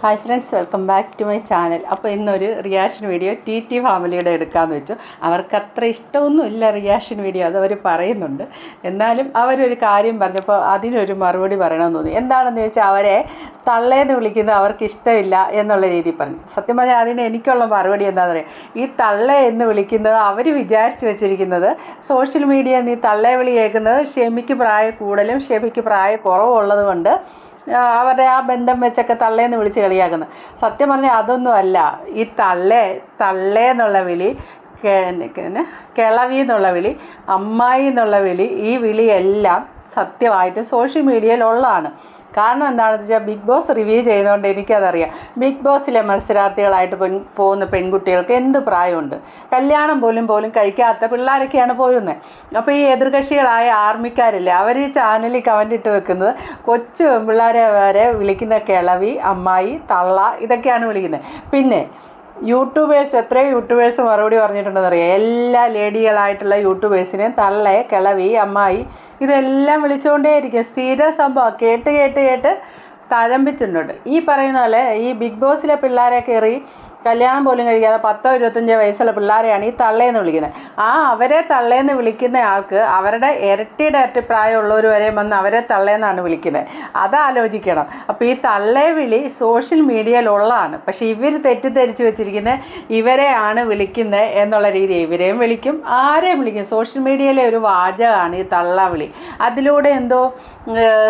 Hi friends welcome back to my channel അപ്പോൾ ഇന്നൊരു reaction video T T ഫാമിലിയുടെ എടുക്കാമെന്ന് വെച്ചു. അവർക്ക് അത്ര ഇഷ്ടമൊന്നുമില്ല റിയാക്ഷൻ വീഡിയോ അതവർ പറയുന്നുണ്ട്. എന്നാലും അവരൊരു കാര്യം പറഞ്ഞപ്പോൾ അതിനൊരു മറുപടി പറയണമെന്ന് തോന്നി. എന്താണെന്ന് ചോദിച്ചാൽ അവരെ തള്ളേന്ന് വിളിക്കുന്നത് അവർക്ക് ഇഷ്ടമില്ല എന്നുള്ള രീതിയിൽ പറഞ്ഞു. സത്യം പറഞ്ഞാൽ അതിന് എനിക്കുള്ള മറുപടി എന്താണെന്ന് പറയുക ഈ തള്ള എന്ന് വിളിക്കുന്നത് അവർ വിചാരിച്ചു വെച്ചിരിക്കുന്നത് സോഷ്യൽ മീഡിയ നീ തള്ളേ വിളി കേൾക്കുന്നത് ഷെമിക്ക് പ്രായ കൂടുതലും ഷെമിക്ക് പ്രായ കുറവുള്ളത് കൊണ്ട് അവരുടെ ആ ബന്ധം വെച്ചൊക്കെ തള്ളേന്ന് വിളിച്ച് കളിയാക്കുന്നത് സത്യം പറഞ്ഞാൽ അതൊന്നും അല്ല. ഈ തള്ളേ തള്ളേ എന്നുള്ള വിളി കിളവി എന്നുള്ള വിളി അമ്മായി എന്നുള്ള വിളി ഈ വിളിയെല്ലാം സത്യമായിട്ട് സോഷ്യൽ മീഡിയയിലുള്ളതാണ്. കാരണം എന്താണെന്ന് വെച്ചാൽ ബിഗ് ബോസ് റിവ്യൂ ചെയ്യുന്നതുകൊണ്ട് എനിക്കതറിയാം. ബിഗ് ബോസിലെ മത്സരാർത്ഥികളായിട്ട് പെൺ പോകുന്ന പെൺകുട്ടികൾക്ക് എന്ത് പ്രായമുണ്ട്? കല്യാണം പോലും പോലും കഴിക്കാത്ത പിള്ളേരൊക്കെയാണ് പോരുന്നത് അപ്പോൾ ഈ എതിർകക്ഷികളായ ആർമിക്കാരില്ലേ അവർ ഈ ചാനലിൽ കമന്റ് ഇട്ട് വെക്കുന്നത് കൊച്ചു പിള്ളേരെ വരെ വിളിക്കുന്ന കിളവി അമ്മായി തള്ള ഇതൊക്കെയാണ് വിളിക്കുന്നത്. പിന്നെ യൂട്യൂബേഴ്സ് എത്രയോ യൂട്യൂബേഴ്സ് മറുപടി പറഞ്ഞിട്ടുണ്ടെന്ന് അറിയാം എല്ലാ ലേഡികളായിട്ടുള്ള യൂട്യൂബേഴ്സിനെയും തള്ളെ കിളവി അമ്മായി ഇതെല്ലാം വിളിച്ചുകൊണ്ടേയിരിക്കും സ്ഥിര സംഭവം കേട്ട് കേട്ട് കേട്ട് തഴമ്പിച്ചിട്ടുണ്ട്. ഈ പറയുന്ന പോലെ ഈ ബിഗ് ബോസിലെ പിള്ളേരെ കയറി കല്യാണം പോലും കഴിക്കാതെ പത്തോ ഇരുപത്തഞ്ചോ വയസ്സുള്ള പിള്ളേരെയാണ് ഈ തള്ളയെന്ന് വിളിക്കുന്നത്. ആ അവരെ തള്ളയെന്ന് വിളിക്കുന്ന ആൾക്ക് അവരുടെ ഇരട്ടിയുടെ ഇരട്ടി വരെ വന്ന് അവരെ തള്ളയെന്നാണ് വിളിക്കുന്നത്. അതാലോചിക്കണം. അപ്പോൾ ഈ തള്ളേ വിളി സോഷ്യൽ മീഡിയയിലുള്ളതാണ്. പക്ഷേ ഇവർ തെറ്റിദ്ധരിച്ച് വെച്ചിരിക്കുന്നത് ഇവരെയാണ് വിളിക്കുന്നത് എന്നുള്ള രീതി ഇവരെയും വിളിക്കും ആരെയും വിളിക്കും. സോഷ്യൽ മീഡിയയിലെ ഒരു വാചകമാണ് ഈ തള്ള വിളി. അതിലൂടെ എന്തോ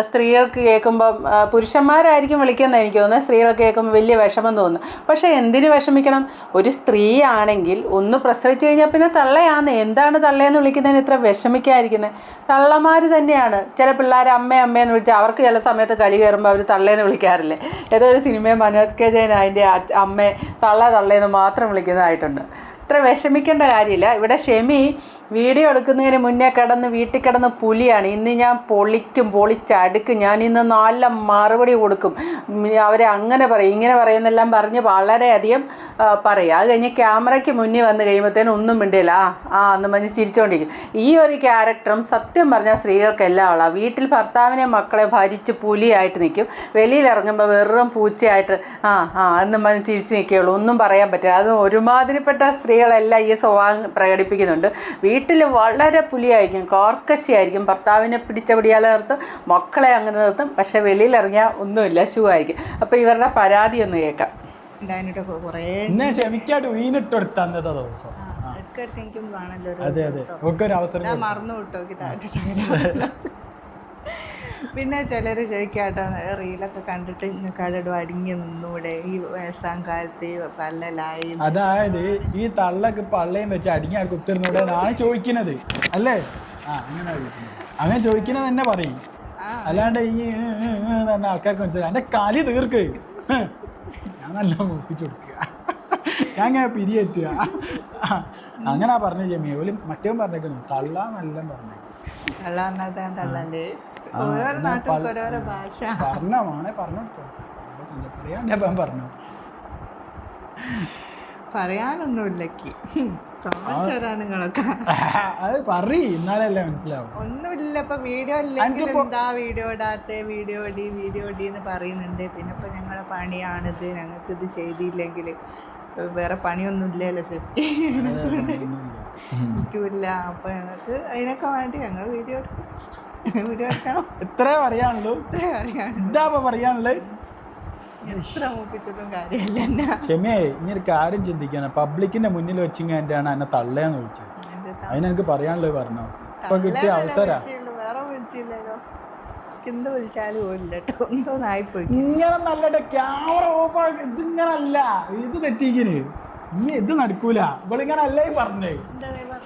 സ്ത്രീകൾക്ക് കേൾക്കുമ്പം പുരുഷന്മാരായിരിക്കും വിളിക്കുന്നത് എനിക്ക് തോന്നുന്നത് സ്ത്രീകൾക്ക് കേൾക്കുമ്പോൾ വലിയ വിഷമം തോന്നുന്നു. പക്ഷേ എന്തിന് വിഷമിക്കണം ഒരു സ്ത്രീ ആണെങ്കിൽ ഒന്ന് പ്രസവിച്ചു കഴിഞ്ഞാൽ പിന്നെ തള്ളയാന്ന്. എന്താണ് തള്ളയെന്ന് വിളിക്കുന്നതിന് ഇത്ര വിഷമിക്കാതിരിക്കുന്നത്? തള്ളമാർ തന്നെയാണ്. ചില പിള്ളേർ അമ്മ അമ്മയെന്ന് വിളിച്ചാൽ അവർക്ക് ചില സമയത്ത് കലി കയറുമ്പോൾ അവർ തള്ളേന്ന് വിളിക്കാറില്ലേ? ഏതോ ഒരു സിനിമയിൽ മനോജ് കെ ജയൻ അതിന്റെ അമ്മയെ തള്ള തള്ളേന്ന് മാത്രം വിളിക്കുന്നതായിട്ടുണ്ട്. ഇത്ര വിഷമിക്കേണ്ട കാര്യമില്ല. ഇവിടെ ഷെമി വീഡിയോ എടുക്കുന്നതിന് മുന്നേ കിടന്ന് വീട്ടിൽ കിടന്ന് പുലിയാണ്. ഇന്ന് ഞാൻ പൊളിക്കും പൊളിച്ചടുക്കും. ഞാൻ ഇന്ന് നല്ല മറുപടി കൊടുക്കും. അവരെ അങ്ങനെ പറയും. ഇങ്ങനെ പറയുന്നെല്ലാം പറഞ്ഞ് വളരെയധികം പറയും. അത് കഴിഞ്ഞ് ക്യാമറയ്ക്ക് മുന്നിൽ വന്ന് കഴിയുമ്പോഴത്തേനും ഒന്നും മിണ്ടില്ല. ആ ആ എന്ന് പറഞ്ഞ് ചിരിച്ചുകൊണ്ടിരിക്കും ഈ ഒരു ക്യാരക്ടറും സത്യം പറഞ്ഞാൽ സ്ത്രീകൾക്കെല്ലാം ഉള്ള വീട്ടിൽ ഭർത്താവിനെ മക്കളെ ഭരിച്ച് പുലിയായിട്ട് നിൽക്കും വെളിയിലിറങ്ങുമ്പോൾ വെറും പൂച്ചയായിട്ട് ആ ആ എന്നും പറഞ്ഞ് ചിരിച്ച് നിൽക്കുകയുള്ളൂ. ഒന്നും പറയാൻ പറ്റില്ല. അത് ഒരുമാതിരിപ്പെട്ട സ്ത്രീകളെല്ലാം ഈ സ്വഭാവം പ്രകടിപ്പിക്കുന്നുണ്ട്. വളരെ പുലിയായിരിക്കും കോർക്കശിയായിരിക്കും ഭർത്താവിനെ പിടിച്ച പിടിയാൽ നിർത്തും മക്കളെ അങ്ങനെ നിർത്തും. പക്ഷേ വെളിയിൽ ഇറങ്ങിയാൽ ഒന്നുമില്ല ഷൂ ആയിരിക്കും അപ്പോൾ ഇവരുടെ പരാതി ഒന്ന് കേൾക്കാം. ദിവസം. പിന്നെ ചിലർ ചോദിക്കാട്ടോ റീലൊക്കെ കണ്ടിട്ട് നിങ്ങൾക്ക് അവിടെ അടിങ്ങി നിന്നൂടെ? ഈ വയസ്സാം കാലത്ത് പല്ലലായി. അതായത് ഈ തള്ളൊക്കെ പള്ളയും വെച്ച് അടിഞ്ഞാൽ ആൾക്ക് കുത്തിരുന്നൂടെ ആണ് ചോദിക്കുന്നത്. അല്ലേ? ആ അങ്ങനെ ചോദിക്കുന്നത്. അങ്ങനെ ചോദിക്കുന്നത് തന്നെ പറയും. അല്ലാണ്ട് ഈ പറഞ്ഞ ആൾക്കാർക്ക് മനസ്സിലായി. എന്റെ കലി തീർക്ക്. ഞാൻ നല്ല മുപ്പിച്ചു കൊടുക്കുക. ഞാൻ അങ്ങനെ പിരിയെത്തുക അങ്ങനെ പറഞ്ഞ ജമിയ ഓലും മറ്റേ പറഞ്ഞേക്കുന്നു തള്ളാന്നെല്ലാം പറഞ്ഞേക്കും പറഞ്ഞു തള്ള തള്ളല്ലേ? പറഞ്ഞ മോനെ പറയാൻ പറഞ്ഞു. പറയാനൊന്നുമില്ലക്ക്. അത് പറയ് എന്നാലല്ലേ മനസ്സിലാവും. ഒന്നുമില്ല ഇപ്പൊ വീഡിയോ ഇല്ലെങ്കിൽ എന്താ വീഡിയോ ഇടാത്ത? വീഡിയോ ഇടി വീഡിയോ ഇടി എന്ന് പറയുന്നുണ്ട്. പിന്നെ ഇപ്പൊ ഞങ്ങളെ പണിയാണിത്. ഞങ്ങൾക്ക് ഇത് ചെയ്തില്ലെങ്കിൽ വേറെ പണിയൊന്നും ഇല്ലല്ലോ ശരി അപ്പൊ ഞങ്ങൾക്ക് അതിനൊക്കെ വേണ്ടി ഞങ്ങൾ വീഡിയോ എടുക്കും വീഡിയോ എടുക്കണം ഇത്രേ പറയാനുള്ളൂ. ഇത്രേ അറിയാം എന്താ പറയാനുള്ളത് എത്ര മൂപ്പിച്ചിട്ടും കാര്യമില്ല എന്നെ. ക്ഷമയെ ഇനി ഒരു കാര്യം ചിന്തിക്കാണ്. പബ്ലിക്കിന്റെ മുന്നിൽ വെച്ചിങ്ങാണ്ടാണ് എന്നെ തള്ളേന്ന് വിളിച്ചത്. അതിനെനിക്ക് പറയാനുള്ളത് പറഞ്ഞു? ഇപ്പൊ കിട്ടിയ അവസര. വേറെ വിളിച്ചില്ലല്ലോ. എന്ത് വിളിച്ചാലും പോലില്ല കേട്ടോ. എന്തോന്നായിപ്പോയി. ഇങ്ങനെ നല്ല ക്യാമറ ഓഫ് ഇതിങ്ങനല്ല. ഇത് തെറ്റിക്കിന് ഇനി ഇത് നടക്കൂല. ഇവളിങ്ങനെ അല്ലേ പറഞ്ഞേ?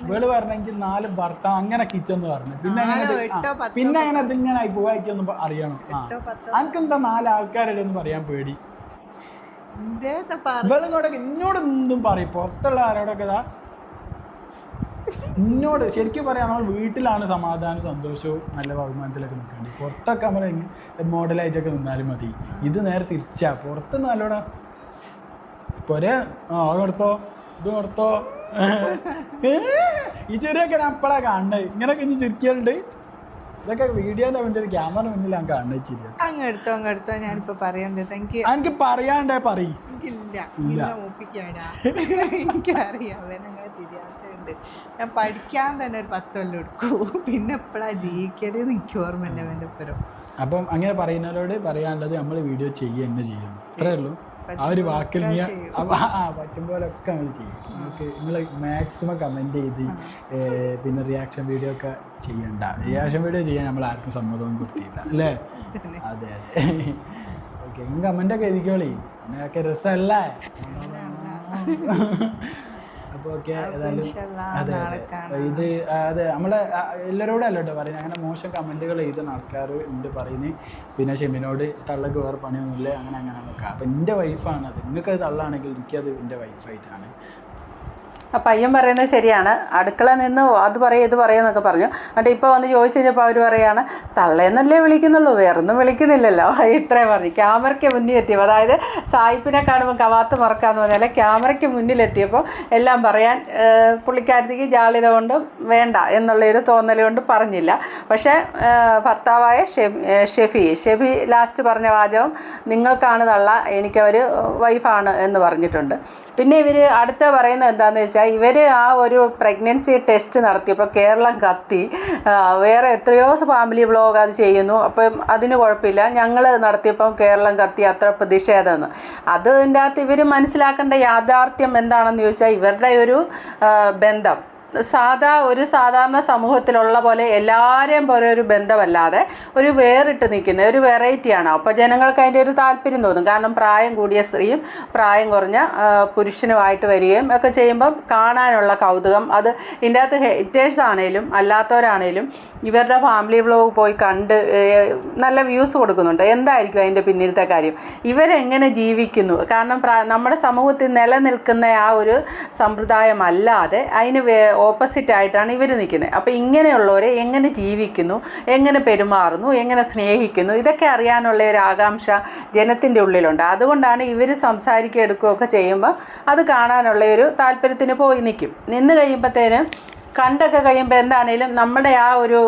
ഇവൾ പറഞ്ഞെങ്കിൽ നാല് ഭർത്താവ് അങ്ങനെ കിച്ചെന്ന് പറഞ്ഞു. പിന്നെ അങ്ങനെ പിന്നെ അങ്ങനെ ഇതിങ്ങനെ ആയി പോവായിക്കൊന്നും അറിയണം. അനക്ക് എന്താ പത്തോ? നാല് ആൾക്കാരുടെ ഒന്ന് പറയാൻ പേടി? ഇവളിങ്ങോട് എന്നോട് എന്തും പറയും. പുറത്തുള്ള ആരോടൊക്കെ ഇതാ? എന്നോട് ശരിക്കും പറയാം നമ്മൾ വീട്ടിലാണ് സമാധാനം സന്തോഷവും നല്ല ബഹുമാനത്തിലൊക്കെ നിൽക്കേണ്ടത്. പുറത്തൊക്കെ നമ്മൾ മോഡലായിട്ടൊക്കെ നിന്നാലും മതി. ഇത് നേരെ തിരിച്ചാ. പുറത്ത് നല്ലോണം പോരെ? ആ അത് കൊടുത്തോ. ഇത് കൊടുത്തോ. ഈ ചെറിയൊക്കെ ഞാൻ അപ്പളാ കാണുന്നത് ഇങ്ങനെയൊക്കെ ഇനി ചിരിക്കലുണ്ട് ഇതൊക്കെ വീഡിയോന്റെ മുന്നിൽ ക്യാമറ മുന്നിൽ ഞാൻ കാണുന്നില്ല അങ്ങ് എടുത്തോ അങ്ങ് എടുത്തോ. ഞാനിപ്പോ പറയുന്നത് എനിക്ക് എനിക്ക് പറയാണ്ടേ പറയും. എനിക്കറിയാം തിരിയാത്തുണ്ട് ഞാൻ പഠിക്കാൻ തന്നെ ഒരു പത്ത് കൊല്ലം എടുക്കൂ. പിന്നെ എപ്പോഴാ ജീവിക്കൽ എനിക്ക് ഓർമ്മയില്ല അവന്റെ ഒപ്പരം അപ്പം അങ്ങനെ പറയുന്നവരോട് പറയാനുള്ളത് നമ്മൾ വീഡിയോ ചെയ്യുക തന്നെ ചെയ്യുന്നു അത്രേ ഉള്ളൂ. ആ ഒരു വാക്കിൽ നീ ആ പറ്റും പോലൊക്കെ നമ്മൾ ചെയ്യും. നമുക്ക് നിങ്ങൾ മാക്സിമം കമന്റ് ചെയ്ത് പിന്നെ റിയാക്ഷൻ വീഡിയോ ഒക്കെ ചെയ്യണ്ട. റിയാക്ഷൻ വീഡിയോ ചെയ്യാൻ നമ്മൾ ആർക്കും സമ്മതമൊന്നും കൊടുത്തില്ല അല്ലേ? അതെ അതെ. ഓക്കെ നിങ്ങൾ കമന്റ് ഒക്കെ എഴുതിക്കോളി. അങ്ങനെയൊക്കെ രസമല്ലേ. അപ്പോൾ ഓക്കെ ഏതായാലും അതെ ഇത് അതെ നമ്മളെ എല്ലാരോടും എല്ലാവരോടും അല്ല കേട്ടോ പറയുന്നത് അങ്ങനെ മോശം കമന്റുകൾ എഴുതുന്ന ആൾക്കാർ ഉണ്ട് പറയുന്നത് പിന്നെ ഷെമിനോട് തള്ളക്ക് വേറെ പണിയൊന്നുമില്ല അങ്ങനെ അങ്ങനെ നോക്കാം അപ്പം എന്റെ വൈഫാണ് അത്. നിങ്ങൾക്ക് അത് തള്ളാണെങ്കിൽ എനിക്കത് എന്റെ വൈഫായിട്ടാണ് ആ പയ്യൻ പറയുന്നത് ശരിയാണ്. അടുക്കള നിന്ന് അത് പറയും ഇത് പറയും എന്നൊക്കെ പറഞ്ഞു. എന്നിട്ട് ഇപ്പോൾ വന്ന് ചോദിച്ചു കഴിഞ്ഞപ്പോൾ അവർ പറയാണ് തള്ളയെന്നല്ലേ വിളിക്കുന്നുള്ളൂ വേറൊന്നും വിളിക്കുന്നില്ലല്ലോ. ഇത്രയും പറഞ്ഞു. ക്യാമറയ്ക്ക് മുന്നിൽ എത്തിയപ്പോൾ അതായത് സായിപ്പിനെ കാണുമ്പോൾ കവാത്ത് മറക്കാന്ന് പറഞ്ഞാൽ ക്യാമറയ്ക്ക് മുന്നിലെത്തിയപ്പോൾ എല്ലാം പറയാൻ പുള്ളിക്കാരത്തേക്ക് ജാളിത കൊണ്ട് വേണ്ട എന്നുള്ളൊരു തോന്നൽ കൊണ്ട് പറഞ്ഞില്ല. പക്ഷേ ഭർത്താവായ ഷെഫി ഷെഫി ലാസ്റ്റ് പറഞ്ഞ വാചകം നിങ്ങൾക്കാണ് തള്ള എനിക്കവർ വൈഫാണ് എന്ന് പറഞ്ഞിട്ടുണ്ട്. പിന്നെ ഇവർ അടുത്ത പറയുന്നത് എന്താണെന്ന് വെച്ചാൽ ഇവർ ആ ഒരു പ്രഗ്നൻസി ടെസ്റ്റ് നടത്തിയപ്പോൾ കേരളം കത്തി വേറെ എത്രയോ ഫാമിലി വ്ളോഗ് അത് ചെയ്യുന്നു. അപ്പം അതിന് കുഴപ്പമില്ല. ഞങ്ങൾ നടത്തിയപ്പം കേരളം കത്തി അത്ര പ്രതിഷേധമെന്ന് അതിന്റെ അകത്ത് ഇവർ മനസ്സിലാക്കേണ്ട യാഥാർത്ഥ്യം എന്താണെന്ന് ചോദിച്ചാൽ ഇവരുടെ ഒരു ബന്ധം. സാധാ ഒരു സാധാരണ സമൂഹത്തിലുള്ള പോലെ എല്ലാവരെയും പോലെ ഒരു ബന്ധമല്ലാതെ ഒരു വേറിട്ട് നിൽക്കുന്ന ഒരു വെറൈറ്റിയാണ് അപ്പോൾ ജനങ്ങൾക്ക് അതിന്റെ ഒരു താല്പര്യം തോന്നും. കാരണം പ്രായം കൂടിയ സ്ത്രീയും പ്രായം കുറഞ്ഞ പുരുഷനുമായിട്ട് വരികയും ഒക്കെ ചെയ്യുമ്പം കാണാനുള്ള കൗതുകം അത് ഇതിന്റെ അകത്ത് ഹേറ്റേഴ്സ് ആണേലും അല്ലാത്തവരാണേലും ഇവരുടെ ഫാമിലി വ്ലോഗ് പോയി കണ്ട് നല്ല വ്യൂസ് കൊടുക്കുന്നുണ്ട്. എന്തായിരിക്കും അതിന്റെ പിന്നിലത്തെ കാര്യം? ഇവരെങ്ങനെ ജീവിക്കുന്നു? കാരണം നമ്മുടെ സമൂഹത്തിൽ നിലനിൽക്കുന്ന ആ ഒരു സമ്പ്രദായം അല്ലാതെ അതിന് ഓപ്പോസിറ്റ് ആയിട്ടാണ് ഇവർ നിൽക്കുന്നത് അപ്പോൾ ഇങ്ങനെയുള്ളവരെ എങ്ങനെ ജീവിക്കുന്നു എങ്ങനെ പെരുമാറുന്നു എങ്ങനെ സ്നേഹിക്കുന്നു ഇതൊക്കെ അറിയാനുള്ള ഒരു ആകാംക്ഷ ജനത്തിന്റെ ഉള്ളിലുണ്ട്. അതുകൊണ്ടാണ് ഇവർ സംസാരിക്കുക എടുക്കുകയൊക്കെ ചെയ്യുമ്പോൾ അത് കാണാനുള്ള ഒരു താല്പര്യത്തിന് പോയി നിൽക്കും നിന്ന് കഴിയുമ്പോഴത്തേനും കണ്ടൊക്കെ കഴിയുമ്പോൾ എന്താണേലും നമ്മുടെ ആ ഒരു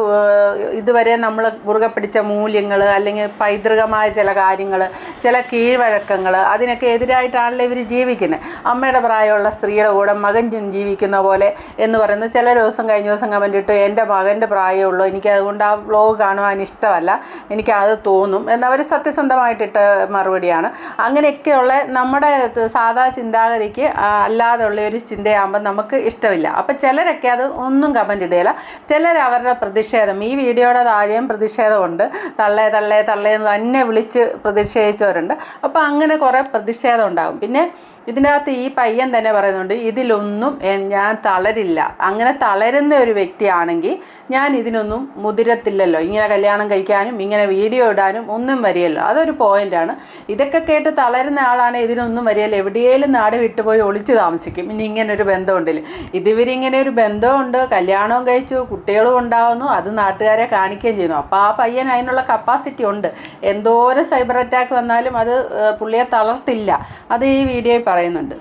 ഇതുവരെ നമ്മൾ മുറുകെ പിടിച്ച മൂല്യങ്ങൾ അല്ലെങ്കിൽ പൈതൃകമായ ചില കാര്യങ്ങൾ ചില കീഴ്വഴക്കങ്ങൾ അതിനൊക്കെ എതിരായിട്ടാണല്ലോ ഇവർ ജീവിക്കുന്നത് അമ്മയുടെ പ്രായമുള്ള സ്ത്രീയുടെ കൂടെ മകൻ ജീവിക്കുന്ന പോലെ എന്ന് പറയുന്നത് ചില ദിവസം കഴിഞ്ഞ ദിവസം കമന്റ് ഇട്ട് എന്റെ മകന്റെ പ്രായമുള്ളൂ എനിക്ക് അതുകൊണ്ട് ആ വ്ലോഗ് കാണുവാൻ ഇഷ്ടമല്ല. എനിക്ക് അത് തോന്നും. എന്നവർ സത്യസന്ധമായിട്ടിട്ട മറുപടിയാണ്. അങ്ങനെയൊക്കെയുള്ള നമ്മുടെ സാധാ ചിന്താഗതിക്ക് അല്ലാതെയുള്ള ഒരു ചിന്തയാകുമ്പോൾ നമുക്ക് ഇഷ്ടമില്ല. അപ്പോൾ ചിലരൊക്കെ അത് ഒന്നും കമന്റ് ഇടുകയില്ല ചിലർ അവരുടെ പ്രതിഷേധം ഈ വീഡിയോയുടെ താഴെയും പ്രതിഷേധമുണ്ട്. തള്ളേ തള്ളേ തള്ളേ എന്ന് തന്നെ വിളിച്ച് പ്രതിഷേധിച്ചവരുണ്ട്. അപ്പോൾ അങ്ങനെ കുറേ പ്രതിഷേധം ഉണ്ടാകും. പിന്നെ ഇതിന്റെ അകത്ത് ഈ പയ്യൻ തന്നെ പറയുന്നുണ്ട് ഇതിലൊന്നും ഞാൻ തളരില്ല. അങ്ങനെ തളരുന്ന ഒരു വ്യക്തിയാണെങ്കിൽ ഞാൻ ഇതിനൊന്നും മുതിരത്തില്ലല്ലോ. ഇങ്ങനെ കല്യാണം കഴിക്കാനും ഇങ്ങനെ വീഡിയോ ഇടാനും ഒന്നും വരികയല്ലോ. അതൊരു പോയിന്റാണ്. ഇതൊക്കെ കേട്ട് തളരുന്ന ആളാണ് ഇതിനൊന്നും വരികയല്ലോ. എവിടെയെങ്കിലും നാട് വിട്ടുപോയി ഒളിച്ച് താമസിക്കും. ഇനി ഇങ്ങനെ ഒരു ബന്ധമുണ്ടല്ലോ ഇതിവരിങ്ങനെ ഒരു ബന്ധമുണ്ട്. കല്യാണവും കഴിച്ചു കുട്ടികളും ഉണ്ടാവുന്നു. അത് നാട്ടുകാരെ കാണിക്കുകയും ചെയ്യുന്നു. അപ്പോൾ ആ പയ്യൻ അതിനുള്ള കപ്പാസിറ്റി ഉണ്ട്. എന്തോരം സൈബർ അറ്റാക്ക് വന്നാലും അത് പുള്ളിയെ തളർത്തില്ല. അത് ഈ വീഡിയോയിൽ പറയുന്നുണ്ട്.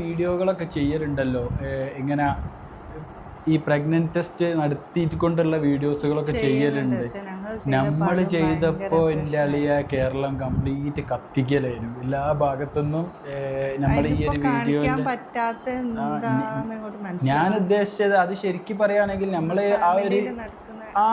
വീഡിയോകളൊക്കെ ചെയ്യലുണ്ടല്ലോ? ഇങ്ങനെ ഈ പ്രഗ്നന്റ് ടെസ്റ്റ് നടത്തിയിട്ട് കൊണ്ടുള്ള വീഡിയോസുകളൊക്കെ ചെയ്യലുണ്ട്. നമ്മൾ ചെയ്തപ്പോ എന്റെ അളിയ കേരളം കംപ്ലീറ്റ് കത്തിക്കലായിരുന്നു. എല്ലാ ഭാഗത്തുനിന്നും നമ്മൾ ഈ ഒരു വീഡിയോ ഞാൻ ഉദ്ദേശിച്ചത് അത് ശരിക്കും പറയുകയാണെങ്കിൽ നമ്മൾ ആ ഒരു ആ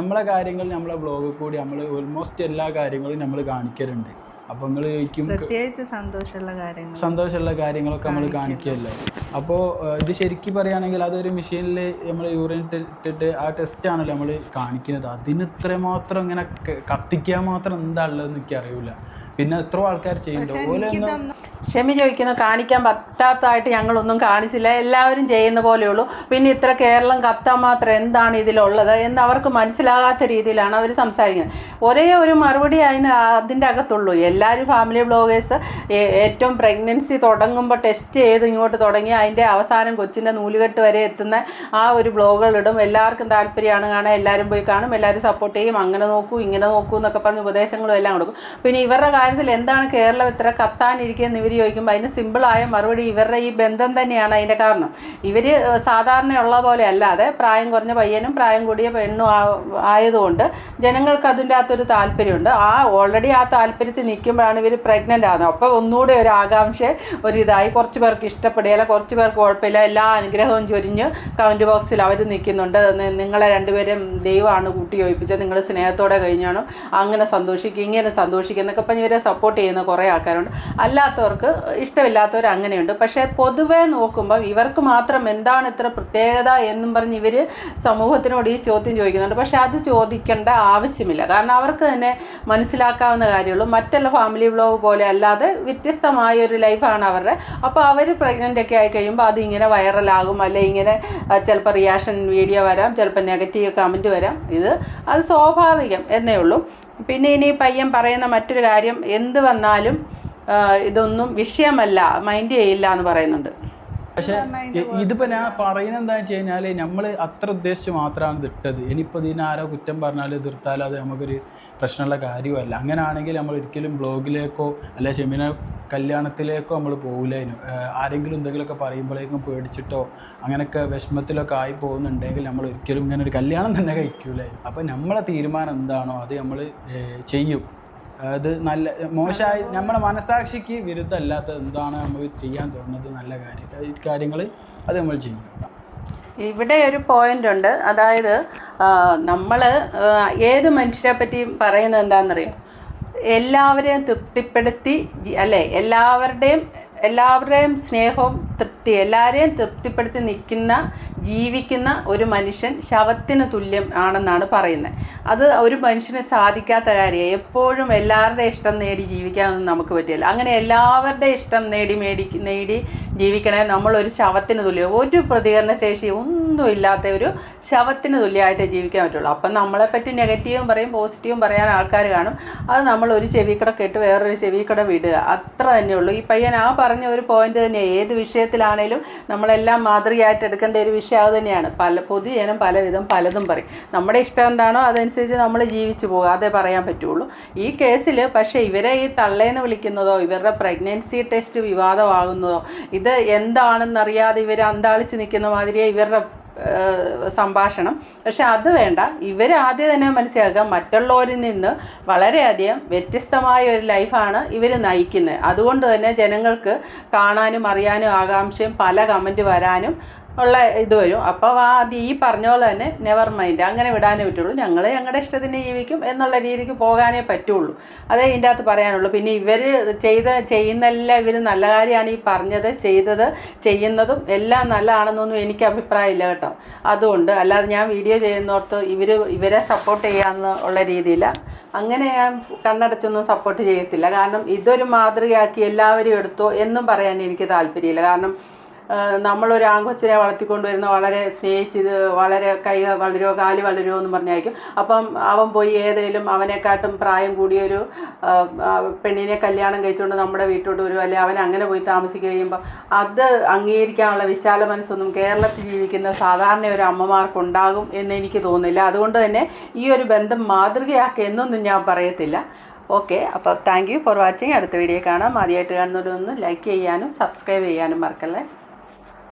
നമ്മളെ കാര്യങ്ങൾ നമ്മളെ ബ്ലോഗിൽ കൂടി നമ്മൾ ഓൾമോസ്റ്റ് എല്ലാ കാര്യങ്ങളും നമ്മൾ കാണിക്കലുണ്ട്. അപ്പോൾ നിങ്ങൾ ചോദിക്കും പ്രത്യേകിച്ച് സന്തോഷമുള്ള കാര്യങ്ങൾ സന്തോഷമുള്ള കാര്യങ്ങളൊക്കെ നമ്മൾ കാണിക്കുമല്ലോ അപ്പോൾ ഇത് ശരിക്കും പറയുകയാണെങ്കിൽ അതൊരു മെഷീനിൽ നമ്മൾ യൂറിൻ ഇട്ടിട്ട് ആ ടെസ്റ്റ് ആണല്ലോ നമ്മൾ കാണിക്കുന്നത്. അതിന് ഇത്രമാത്രം ഇങ്ങനെ കത്തിക്കാൻ മാത്രം എന്താ ഉള്ളതെന്ന് എനിക്ക് അറിയില്ല പിന്നെ എത്ര ആൾക്കാർ ചെയ്യുന്നുണ്ട്. ക്ഷമി ചോദിക്കുന്ന കാണിക്കാൻ പറ്റാത്തതായിട്ട് ഞങ്ങളൊന്നും കാണിച്ചില്ല. എല്ലാവരും ചെയ്യുന്ന പോലെയുള്ളൂ. പിന്നെ ഇത്ര കേരളം കത്താൻ മാത്രം എന്താണ് ഇതിലുള്ളത് എന്ന് അവർക്ക് മനസ്സിലാകാത്ത രീതിയിലാണ് അവർ സംസാരിക്കുന്നത്. ഒരേ ഒരു മറുപടി അതിന് അതിന്റെ അകത്തുള്ളൂ. എല്ലാവരും ഫാമിലി ബ്ലോഗേഴ്സ് ഏറ്റവും പ്രഗ്നൻസി തുടങ്ങുമ്പോൾ ടെസ്റ്റ് ചെയ്ത് ഇങ്ങോട്ട് തുടങ്ങി അതിന്റെ അവസാനം കൊച്ചിന്റെ നൂലുകെട്ട് വരെ എത്തുന്ന ആ ഒരു ബ്ലോഗുകളിടും എല്ലാവർക്കും താല്പര്യമാണ് കാണാൻ. എല്ലാവരും പോയി കാണും. എല്ലാവരും സപ്പോർട്ട് ചെയ്യും. അങ്ങനെ നോക്കൂ ഇങ്ങനെ നോക്കൂ എന്നൊക്കെ പറഞ്ഞ് ഉപദേശങ്ങളും എല്ലാം കൊടുക്കും. പിന്നെ ഇവരുടെ കാര്യത്തിൽ എന്താണ് കേരളം ഇത്ര കത്താനിരിക്കുന്നത്? ഇവർ ചോദിക്കുമ്പോൾ അതിന് സിമ്പിളായ മറുപടി ഇവരുടെ ഈ ബന്ധം തന്നെയാണ് അതിന്റെ കാരണം. ഇവർ സാധാരണയുള്ള പോലെ അല്ലാതെ പ്രായം കുറഞ്ഞ പയ്യനും പ്രായം കൂടിയ പെണ്ണും ആയതുകൊണ്ട് ജനങ്ങൾക്ക് അതിന്റെ അകത്തൊരു താല്പര്യമുണ്ട്. ആ ഓൾറെഡി ആ താല്പര്യത്തിൽ നിൽക്കുമ്പോഴാണ് ഇവർ പ്രഗ്നന്റ് ആകുന്നത് അപ്പോൾ ഒന്നുകൂടെ ഒരു ആകാംക്ഷ ഒരിതായി കുറച്ച് പേർക്ക് ഇഷ്ടപ്പെടുകയില്ല കുറച്ച് പേർക്ക് കുഴപ്പമില്ല. എല്ലാ അനുഗ്രഹവും ചൊരിഞ്ഞ് കമന്റ് ബോക്സിൽ അവർ നിൽക്കുന്നുണ്ട്. നിങ്ങളെ രണ്ടുപേരും ദൈവമാണ് കൂട്ടി യോജിപ്പിച്ചത്. നിങ്ങൾ സ്നേഹത്തോടെ കഴിഞ്ഞാണ്. അങ്ങനെ സന്തോഷിക്കുക ഇങ്ങനെ സന്തോഷിക്കുക എന്നൊക്കെ ഇവരെ സപ്പോർട്ട് ചെയ്യുന്ന കുറേ ആൾക്കാരുണ്ട്. അല്ലാത്തവർക്ക് ഇഷ്ടമില്ലാത്തവർ അങ്ങനെയുണ്ട്. പക്ഷേ പൊതുവേ നോക്കുമ്പോൾ ഇവർക്ക് മാത്രം എന്താണ് ഇത്ര പ്രത്യേകത എന്നും പറഞ്ഞ് ഇവർ സമൂഹത്തിനോട് ഈ ചോദ്യം ചോദിക്കുന്നുണ്ട്. പക്ഷേ അത് ചോദിക്കേണ്ട ആവശ്യമില്ല. കാരണം അവർക്ക് തന്നെ മനസ്സിലാക്കാവുന്ന കാര്യമുള്ളൂ. മറ്റുള്ള ഫാമിലി വ്ലോഗ് പോലെ അല്ലാതെ വ്യത്യസ്തമായ ഒരു ലൈഫാണ് അവരുടെ. അപ്പോൾ അവർ പ്രഗ്നന്റ് ഒക്കെ ആയി കഴിയുമ്പോൾ അത് ഇങ്ങനെ വൈറലാകും. അല്ലെ ഇങ്ങനെ ചിലപ്പോൾ റിയാക്ഷൻ വീഡിയോ വരാം ചിലപ്പോൾ നെഗറ്റീവ് കമന്റ് വരാം. ഇത് അത് സ്വാഭാവികം എന്നേ ഉള്ളൂ. പിന്നെ ഇനി പയ്യൻ പറയുന്ന മറ്റൊരു കാര്യം എന്ത് വന്നാലും ഇതൊന്നും വിഷയമല്ല മൈൻഡ് ചെയ്യില്ല എന്ന് പറയുന്നുണ്ട്. പക്ഷെ ഇതിപ്പോ ഞാൻ പറയുന്നത് എന്താ വെച്ച് കഴിഞ്ഞാൽ നമ്മൾ അത്ര ഉദ്ദേശിച്ച് മാത്രമാണ് ഇട്ടത്. ഇനിയിപ്പോൾ ഇതിന് ആരോ കുറ്റം പറഞ്ഞാലും എതിർത്താലും അത് നമുക്കൊരു പ്രശ്നമുള്ള കാര്യമല്ല അങ്ങനെ ആണെങ്കിൽ നമ്മൾ ഒരിക്കലും ബ്ലോഗിലേക്കോ അല്ലെ ഷെമിന കല്യാണത്തിലേക്കോ നമ്മൾ പോകില്ലായിരുന്നു ആരെങ്കിലും എന്തെങ്കിലുമൊക്കെ പറയുമ്പോഴേക്കും പേടിച്ചിട്ടോ അങ്ങനെയൊക്കെ വിഷമത്തിലൊക്കെ ആയി പോകുന്നുണ്ടെങ്കിൽ നമ്മൾ ഒരിക്കലും ഇങ്ങനെ ഒരു കല്യാണം തന്നെ കഴിക്കൂലായിരുന്നു. അപ്പോൾ നമ്മളെ തീരുമാനം എന്താണോ അത് നമ്മൾ ചെയ്യും. അത് നല്ല മോശമായി നമ്മുടെ മനസാക്ഷിക്ക് വിരുദ്ധമല്ലാത്ത എന്താണ് നമുക്ക് ചെയ്യാൻ തോന്നുന്നത് നല്ല കാര്യം. കാര്യങ്ങൾ അത് നമ്മൾ ചെയ്യും ഇവിടെ ഒരു പോയിന്റ് ഉണ്ട്. അതായത് നമ്മൾ ഏത് മനുഷ്യരെ പറ്റിയും പറയുന്നത് എന്താണെന്നറിയാം? എല്ലാവരെയും തൃപ്തിപ്പെടുത്തി അല്ലേ? എല്ലാവരുടെയും എല്ലാവരുടെയും സ്നേഹവും തൃപ്തി എല്ലാവരെയും തൃപ്തിപ്പെടുത്തി നിൽക്കുന്ന ജീവിക്കുന്ന ഒരു മനുഷ്യൻ ശവത്തിന് തുല്യം ആണെന്നാണ് പറയുന്നത്. അത് ഒരു മനുഷ്യന് സാധിക്കാത്ത കാര്യമാണ്. എപ്പോഴും എല്ലാവരുടെ ഇഷ്ടം നേടി ജീവിക്കാനൊന്നും നമുക്ക് പറ്റില്ല. അങ്ങനെ എല്ലാവരുടെ ഇഷ്ടം നേടി മേടി നേടി ജീവിക്കണേ നമ്മളൊരു ശവത്തിന് തുല്യം. ഒരു പ്രതികരണ ശേഷി ഒന്നും ഇല്ലാത്ത ഒരു ശവത്തിന് തുല്യമായിട്ട് ജീവിക്കാൻ പറ്റുള്ളൂ. അപ്പം നമ്മളെപ്പറ്റി നെഗറ്റീവും പറയും പോസിറ്റീവും പറയാൻ ആൾക്കാർ കാണും. അത് നമ്മൾ ഒരു ചെവിക്കട കേട്ട് വേറൊരു ചെവിക്കട വിടുക. അത്ര തന്നെയുള്ളൂ ഈ പയ്യൻ ആ പറഞ്ഞ ഒരു പോയിന്റ് തന്നെ. ഏത് വിഷയത്തിലാണേലും നമ്മളെല്ലാം മാതൃകയായിട്ട് എടുക്കേണ്ട ഒരു വിഷയം അത് തന്നെയാണ്. പല പൊതുജനം പലവിധം പലതും പറയും. നമ്മുടെ ഇഷ്ടം എന്താണോ അതനുസരിച്ച് നമ്മൾ ജീവിച്ചു പോകുക അതേ പറയാൻ പറ്റുള്ളൂ. ഈ കേസിൽ പക്ഷേ ഇവരെ ഈ തള്ളേന്ന് വിളിക്കുന്നതോ ഇവരുടെ പ്രഗ്നൻസി ടെസ്റ്റ് വിവാദമാകുന്നതോ ഇത് എന്താണെന്നറിയാതെ ഇവർ അന്താളിച്ച് നിൽക്കുന്ന മാതിരിയെ ഇവരുടെ സംഭാഷണം. പക്ഷെ അത് വേണ്ട. ഇവർ ആദ്യം തന്നെ മനസ്സിലാക്കുക മറ്റുള്ളവരിൽ നിന്ന് വളരെയധികം വ്യത്യസ്തമായ ഒരു ലൈഫാണ് ഇവർ നയിക്കുന്നത്. അതുകൊണ്ട് തന്നെ ജനങ്ങൾക്ക് കാണാനും അറിയാനും ആകാംക്ഷയും പല കമന്റ് വരാനും ഉള്ള ഇത് വരും. അപ്പോൾ ആ അത് ഈ പറഞ്ഞ പോലെ തന്നെ നെവർ മൈൻഡ് അങ്ങനെ വിടാനേ പറ്റുള്ളൂ. ഞങ്ങൾ ഞങ്ങളുടെ ഇഷ്ടത്തിന് ജീവിക്കും എന്നുള്ള രീതിക്ക് പോകാനേ പറ്റുള്ളൂ. അതേ ഇതിന്റെ അകത്ത് പറയാനുള്ളൂ. പിന്നെ ഇവർ ചെയ്ത ചെയ്യുന്നെല്ലാം ഇവർ നല്ല കാര്യമാണ് ഈ പറഞ്ഞത് ചെയ്തത് ചെയ്യുന്നതും എല്ലാം നല്ലതാണെന്നൊന്നും എനിക്ക് അഭിപ്രായമില്ല കേട്ടോ. അതുകൊണ്ട് അല്ലാതെ ഞാൻ വീഡിയോ ചെയ്യുന്നോർത്ത് ഇവർ ഇവരെ സപ്പോർട്ട് ചെയ്യാമെന്ന് ഉള്ള രീതിയില്ല. അങ്ങനെ ഞാൻ കണ്ണടച്ചൊന്നും സപ്പോർട്ട് ചെയ്യത്തില്ല. കാരണം ഇതൊരു മാതൃകയാക്കി എല്ലാവരും എടുത്തോ എന്നും പറയാൻ എനിക്ക് താല്പര്യമില്ല. കാരണം നമ്മളൊരു ആൺകൊച്ചിനെ വളർത്തിക്കൊണ്ടുവരുന്ന വളരെ സ്നേഹിച്ചിത് വളരെ കൈ വളരുമോ കാൽ വളരുമോ എന്ന് പറഞ്ഞായിരിക്കും. അപ്പം അവൻ പോയി ഏതെങ്കിലും അവനെക്കാട്ടും പ്രായം കൂടിയൊരു പെണ്ണിനെ കല്യാണം കഴിച്ചുകൊണ്ട് നമ്മുടെ വീട്ടിലോട്ട് വരും. അല്ലെങ്കിൽ അവൻ അങ്ങനെ പോയി താമസിക്കുക കഴിയുമ്പോൾ അത് അംഗീകരിക്കാനുള്ള വിശാല മനസ്സൊന്നും കേരളത്തിൽ ജീവിക്കുന്ന സാധാരണ ഒരു അമ്മമാർക്കുണ്ടാകും എന്ന് എനിക്ക് തോന്നുന്നില്ല. അതുകൊണ്ട് തന്നെ ഈ ഒരു ബന്ധം മാതൃകയാക്കുക എന്നൊന്നും ഞാൻ പറയത്തില്ല. ഓക്കെ അപ്പോൾ താങ്ക് യു ഫോർ വാച്ചിങ്. അടുത്ത വീഡിയോ കാണാം. ആദ്യമായിട്ട് കാണുന്നവരൊന്ന് ലൈക്ക് ചെയ്യാനും സബ്സ്ക്രൈബ് ചെയ്യാനും മറക്കല്ലേ?